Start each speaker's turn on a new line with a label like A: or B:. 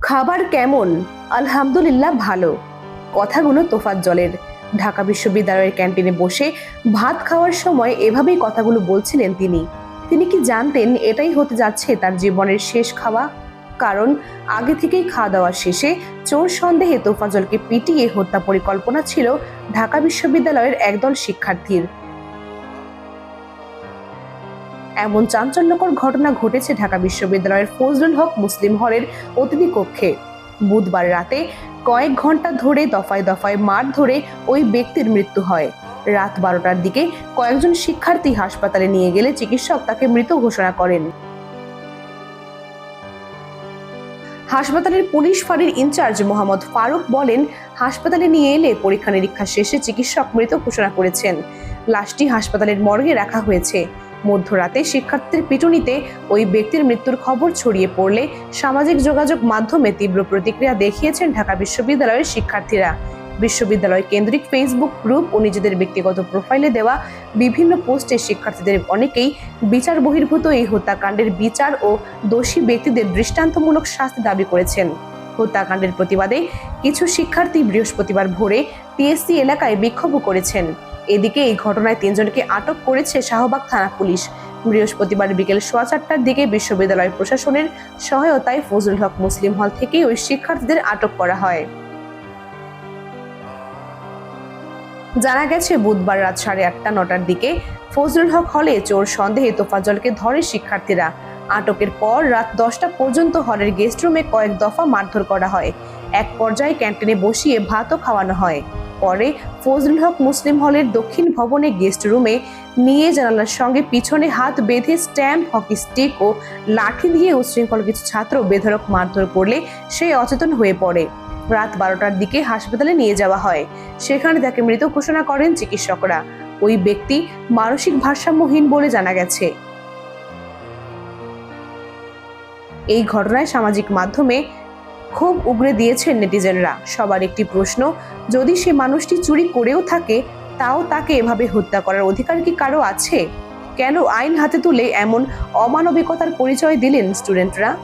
A: খাবার কেমন? আলহামদুলিল্লাহ ভালো। কথাগুলো তোফাত জলের। ঢাকা বিশ্ববিদ্যালয়ের ক্যান্টিনে বসে ভাত খাওয়ার সময় এভাবেই কথাগুলো বলছিলেন তিনি। তিনি কি জানতেন এটাই হতে যাচ্ছে তার জীবনের শেষ খাওয়া? কারণ আগে থেকেই খাওয়া দাওয়া শেষে চোর সন্দেহে তোফাজলকে পিটিয়ে হত্যা পরিকল্পনা ছিল ঢাকা বিশ্ববিদ্যালয়ের একদল শিক্ষার্থীর। এমন চাঞ্চল্যকর ঘটনা ঘটেছে ঢাকা বিশ্ববিদ্যালয়ের ফজলুল হক মুসলিম হলের অতিথি কক্ষে। বুধবার রাতে কয়েক ঘণ্টা ধরে দফায় দফায় মার ধরে ওই ব্যক্তির মৃত্যু হয়। রাত বারোটার দিকে কয়েকজন শিক্ষার্থী হাসপাতালে নিয়ে গেলে চিকিৎসক তাকে মৃত ঘোষণা করেন। হাসপাতালের পুলিশ ফাঁড়ির ইনচার্জ মোহাম্মদ ফারুক বলেন, হাসপাতালে নিয়ে এলে পরীক্ষা নিরীক্ষা শেষে চিকিৎসক মৃত ঘোষণা করেছেন। লাশটি হাসপাতালের মর্গে রাখা হয়েছে। মধ্যরাতে শিক্ষার্থীর পিটুনিতে ওই ব্যক্তির মৃত্যুর খবর ছড়িয়ে পড়লে সামাজিক যোগাযোগ মাধ্যমে তীব্র প্রতিক্রিয়া দেখিয়েছেন ঢাকা বিশ্ববিদ্যালয়ের শিক্ষার্থীরা। বিশ্ববিদ্যালয় কেন্দ্রিক ফেসবুক গ্রুপ ও নিজেদের ব্যক্তিগত প্রোফাইলে দেওয়া বিভিন্ন পোস্টে শিক্ষার্থীদের অনেকেই বিচার বহির্ভূত এই হত্যাকাণ্ডের বিচার ও দোষী ব্যক্তিদের দৃষ্টান্তমূলক শাস্তি দাবি করেছেন। হত্যাকাণ্ডের প্রতিবাদে কিছু শিক্ষার্থী বৃহস্পতিবার ভোরে টিএসসি এলাকায় বিক্ষোভও করেছেন। এদিকে এই ঘটনায় তিনজনকে আটক করেছে শাহবাগ থানা পুলিশ। বৃহস্পতিবার বিকেল সোয়া চারটার দিকে বিশ্ববিদ্যালয় প্রশাসনের সহায়তায় ফজলুল হক মুসলিম হল থেকে ওই শিক্ষার্থীদের আটক করা হয়। জানা গেছে, বুধবার রাত সাড়ে আটটা, নটার দিকে ফজলুল হক হলে চোর সন্দেহে তোফাজলকে ধরে শিক্ষার্থীরা। আটকের পর রাত দশটা পর্যন্ত হলের গেস্ট রুমে কয়েক দফা মারধর করা হয়। এক পর্যায়ে ক্যান্টিনে বসিয়ে ভাতও খাওয়ানো হয়। পরে ফজলুল হক মুসলিম হলের দক্ষিণ ভবনে গেস্ট রুমে নিয়ে জানালার সঙ্গে পিছনে হাত বেঁধে স্ট্যাম্প, হকি স্টিক ও লাঠি দিয়ে উচ্ছৃঙ্খল কিছু ছাত্র বেধরক মারধর করলে সে অচেতন হয়ে পড়ে। রাত বারোটার দিকে হাসপাতালে নিয়ে যাওয়া হয়। সেখানে তাকে মৃত ঘোষণা করেন চিকিৎসকরা। ওই ব্যক্তি মানসিক ভারসাম্যহীন বলে জানা গেছে। এই ঘটনায় সামাজিক মাধ্যমে খুব উগড়ে দিয়েছেন নেটিজেনরা। সবার একটি প্রশ্ন, যদি সে মানুষটি চুরি করেও থাকে, তাও তাকে এভাবে হত্যা করার অধিকার কি কারও আছে? কেন আইন হাতে তুলে এমন অমানবিকতার পরিচয় দিলেন স্টুডেন্টরা?